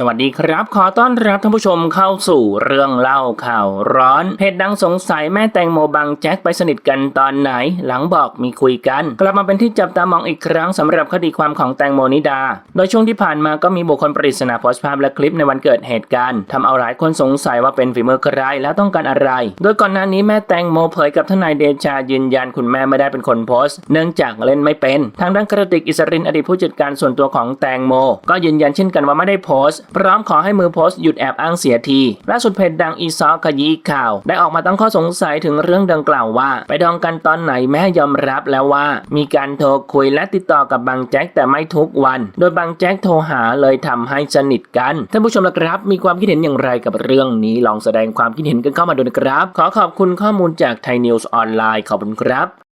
สวัสดีครับ ขอต้อนรับท่านผู้ชมเข้าสู่เรื่องเล่าข่าวร้อนเพจดังสงสัยแม่แตงโมบังแจ็คไปสนิทกันตอนไหน หลังบอกมีคุยกัน กลับมาเป็นที่จับตามองอีกครั้งสำหรับคดีความของแตงโมนิดา โดยช่วงที่ผ่านมาก็มีบุคคลปริศนาโพสต์ภาพและคลิปในวันเกิดเหตุการณ์ทำเอาหลายคนสงสัยว่าเป็นฝีมือใครและต้องการอะไร โดยก่อนหน้านี้แม่แตงโมเผยกับทนายเดชายืนยันคุณแม่ไม่ได้เป็นคนโพสต์ เนื่องจากเล่นไม่เป็น ทางด้านกระติกอิสรินอดีตผู้จัดการส่วนตัวของแตงโม ก็ยืนยันเช่นกันว่าไม่ได้โพสต์พร้อมขอให้มือโพสต์หยุดแอบอ้างเสียทีล่าสุดเพจดังอีซอขยี้ข่าว ได้ออกมาตั้งข้อสงสัยถึงเรื่องดังกล่าวว่า ไปดองกันตอนไหนแม่ยอมรับแล้วว่า มีการโทรคุยและติดต่อกับบางแจ็คแต่ไม่ทุกวัน โดยบางแจ็คโทรหาเลยทำให้สนิทกันท่านผู้ชมละครับมีความคิดเห็นอย่างไรกับเรื่องนี้ลองแสดงความคิดเห็นกันเข้ามาดูนะครับ ขอขอบคุณข้อมูลจากไทยนิวส์ออนไลน์ขอบคุณครับ